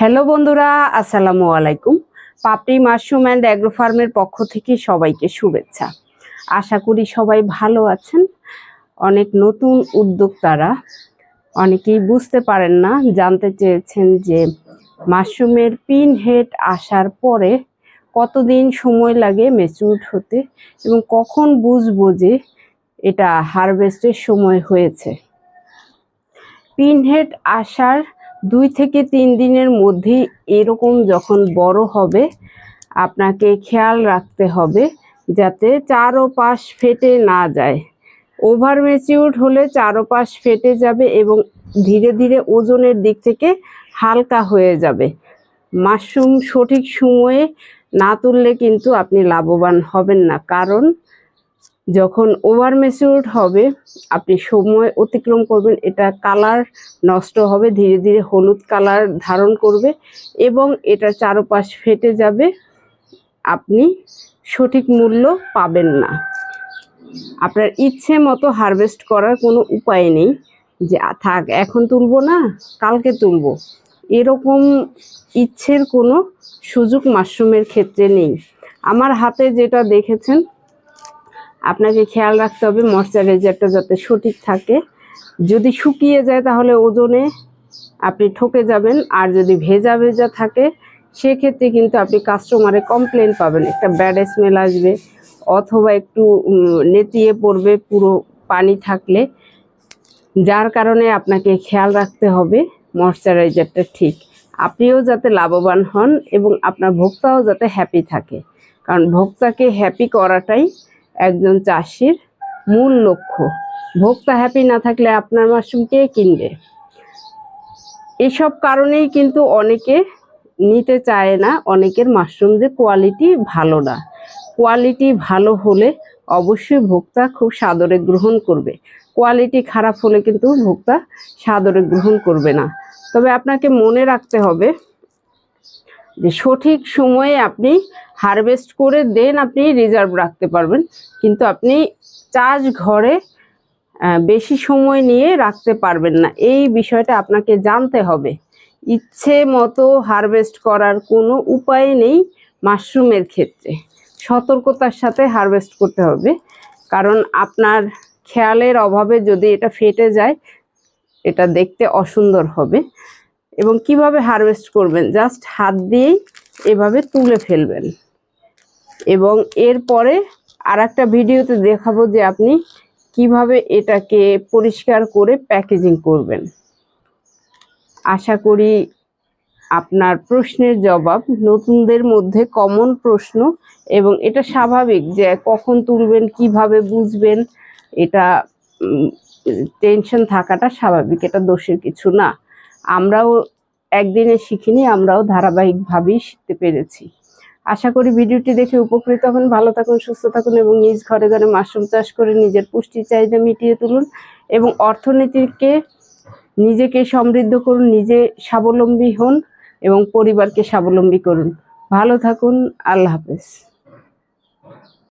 Hello বন্ধুরা, আসসালামু আলাইকুম। পাপড়ি, মাশরুম অ্যান্ড অ্যাগ্রো ফার্মের পক্ষ থেকে সবাইকে শুভেচ্ছা। আশা করি সবাই ভালো আছেন। অনেক নতুন উদ্যোক্তারা অনেকেই বুঝতে পারেন না, জানতে চেয়েছেন যে মাশরুমের পিন হেড আসার পরে কতদিন সময় লাগে ম্যাচিউর হতে এবং কখন বুঝব যে এটা হারভেস্টের সময় হয়েছে। পিন হেড আসার দুই থেকে তিন দিনের মধ্যেই এরকম যখন বড় হবে, আপনাকে খেয়াল রাখতে হবে যাতে চারো পাশ ফেটে না যায়। ওভার ম্যাচিউরড হলে চারো পাশ ফেটে যাবে এবং ধীরে ধীরে ওজনের দিক থেকে হালকা হয়ে যাবে। মাশরুম সঠিক সময়ে না তুললে কিন্তু আপনি লাভবান হবেন না, কারণ যখন ওভার ম্যাচিউরড হবে, আপনি সময় অতিক্রম করবেন, এটা কালার নষ্ট হবে, ধীরে ধীরে হলুদ কালার ধারণ করবে এবং এটা চারপাশ ফেটে যাবে, আপনি সঠিক মূল্য পাবেন না। আপনার ইচ্ছে মতো হারভেস্ট করার কোনো উপায় নেই যে, থাক, এখন তুলবো না, কালকে তুলবো। এরকম ইচ্ছের কোনো সুযোগ মাশরুমের ক্ষেত্রে নেই। আমার হাতে যেটা দেখেছেন আপনাকে খেয়াল রাখতে হবে ময়শ্চারাইজারটা যাতে সঠিক থাকে। যদি শুকিয়ে যায় তাহলে ওজনে আপনি ঠকে যাবেন, আর যদি ভেজা ভেজা থাকে, সেক্ষেত্রে কিন্তু আপনি কাস্টমারে কমপ্লেন পাবেন। একটা ব্যাড স্মেল আসবে, অথবা একটু নেতিয়ে পড়বে, পুরো পানি থাকলে। যার কারণে আপনাকে খেয়াল রাখতে হবে ময়শ্চারাইজারটা ঠিক। আপনিও যাতে লাভবান হন এবং আপনার ভোক্তাও যাতে হ্যাপি থাকে। কারণ ভোক্তাকে হ্যাপি করাটাই একজন চাষির মূল লক্ষ্য। ভোক্তা হ্যাপি না থাকলে আপনার মাশরুম কে কিনবে? এসব কারণেই কিন্তু অনেকে নিতে চায় না, অনেকের মাশরুম যে কোয়ালিটি ভালো না। কোয়ালিটি ভালো হলে অবশ্যই ভোক্তা খুব সাদরে গ্রহণ করবে। কোয়ালিটি খারাপ হলে কিন্তু ভোক্তা সাদরে গ্রহণ করবে না। তবে আপনাকে মনে রাখতে হবে যে সঠিক সময়ে আপনি হারভেস্ট করে দেন আপনি রিজার্ভ রাখতে পারবেন। কিন্তু আপনি চাষ ঘরে বেশি সময় নিয়ে রাখতে পারবেন না। এই বিষয়টা আপনাকে জানতে হবে। ইচ্ছে মতো হারভেস্ট করার কোনো উপায় নেই মাশরুমের ক্ষেত্রে। সতর্কতার সাথে হারভেস্ট করতে হবে। কারণ আপনার খেয়ালের অভাবে যদি এটা ফেটে যায়, এটা দেখতে অসুন্দর হবে। এবং কীভাবে হারভেস্ট করবেন? জাস্ট হাত দিয়েই এভাবে তুলে ফেলবেন। এবং এরপরে আর একটা ভিডিওতে দেখাবো যে আপনি কীভাবে এটাকে পরিষ্কার করে প্যাকেজিং করবেন। আশা করি আপনার প্রশ্নের জবাব নতুনদের মধ্যে কমন প্রশ্ন এবং এটা স্বাভাবিক যে কখন তুলবেন, কীভাবে বুঝবেন, এটা টেনশন থাকাটা স্বাভাবিক, এটা দোষের কিছু না। আমরাও একদিনে শিখিনি, আমরাও ধারাবাহিকভাবেই শিখতে পেরেছি। আশা করি ভিডিওটি দেখে উপকৃত হন ভালো থাকুন, সুস্থ থাকুন এবং নিজ ঘরে ঘরে মাশরুম চাষ করে নিজের পুষ্টি চাহিদা মিটিয়ে তুলুন এবং অর্থনীতিকে নিজেকে সমৃদ্ধ করুন, নিজে স্বাবলম্বী হন এবং পরিবারকে স্বাবলম্বী করুন। ভালো থাকুন, আল্লাহ হাফেজ।